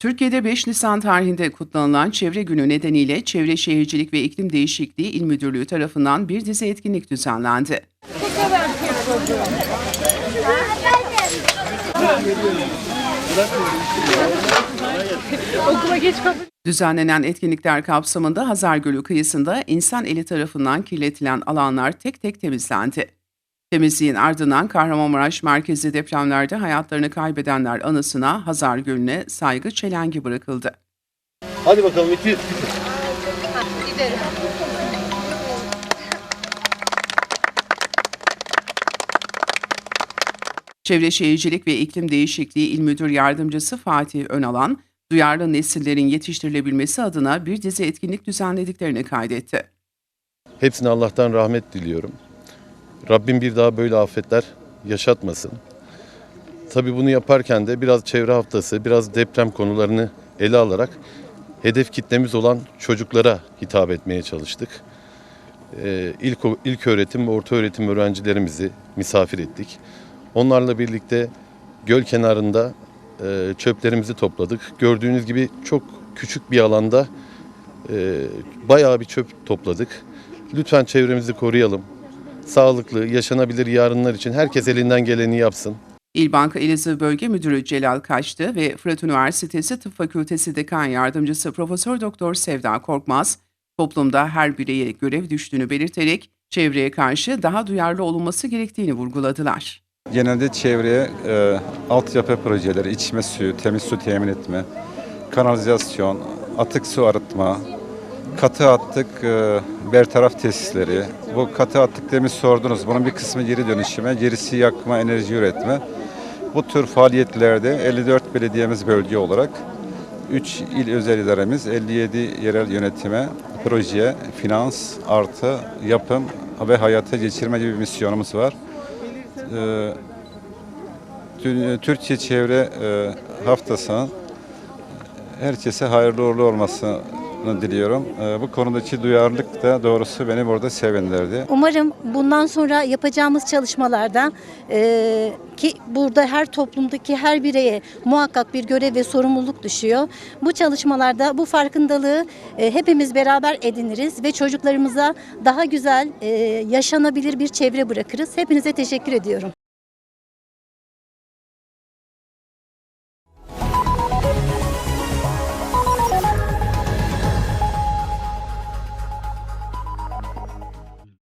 Türkiye'de 5 Nisan tarihinde kutlanılan Çevre Günü nedeniyle Çevre Şehircilik ve İklim Değişikliği İl Müdürlüğü tarafından bir dizi etkinlik düzenlendi. Okula geç kalın. Düzenlenen etkinlikler kapsamında Hazar Gölü kıyısında insan eli tarafından kirletilen alanlar tek tek temizlendi. Temizliğin ardından Kahramanmaraş merkezi depremlerde hayatlarını kaybedenler anısına Hazar Gölü'ne saygı çelengi bırakıldı. Hadi bakalım iki. Çevre Şehircilik ve İklim Değişikliği İl Müdür Yardımcısı Fatih Önalan, duyarlı nesillerin yetiştirilebilmesi adına bir dizi etkinlik düzenlediklerini kaydetti. Hepsine Allah'tan rahmet diliyorum. Rabbim bir daha böyle afetler yaşatmasın. Tabii bunu yaparken de biraz çevre haftası, biraz deprem konularını ele alarak hedef kitlemiz olan çocuklara hitap etmeye çalıştık. Ee, ilk, ilk öğretim ve orta öğretim öğrencilerimizi misafir ettik. Onlarla birlikte göl kenarında e, çöplerimizi topladık. Gördüğünüz gibi çok küçük bir alanda e, bayağı bir çöp topladık. Lütfen çevremizi koruyalım. Sağlıklı, yaşanabilir yarınlar için herkes elinden geleni yapsın. İlbanka Elazığ Bölge Müdürü Celal Kaçtı ve Fırat Üniversitesi Tıp Fakültesi Dekan Yardımcısı Profesör Doktor Sevda Korkmaz, toplumda her bireye görev düştüğünü belirterek çevreye karşı daha duyarlı olunması gerektiğini vurguladılar. Genelde çevreye e, altyapı projeleri, içme suyu, temiz su temin etme, kanalizasyon, atık su arıtma, katı attık e, bertaraf tesisleri. Bu katı attık sordunuz. Bunun bir kısmı geri dönüşüme, gerisi yakma, enerji üretme. Bu tür faaliyetlerde 54 belediyemiz bölge olarak 3 il özel idaremiz 57 yerel yönetime, projeye, finans, artı yapım ve hayata geçirme gibi bir misyonumuz var. Ee, Tü- Türkiye Çevre e, Haftası'nın herkese hayırlı uğurlu olmasını diliyorum. Ee, Bu konudaki duyarlılık da doğrusu beni burada sevindirdi. Umarım bundan sonra yapacağımız çalışmalarda e, ki burada her toplumdaki her bireye muhakkak bir görev ve sorumluluk düşüyor. Bu çalışmalarda bu farkındalığı e, hepimiz beraber ediniriz ve çocuklarımıza daha güzel, e, yaşanabilir bir çevre bırakırız. Hepinize teşekkür ediyorum.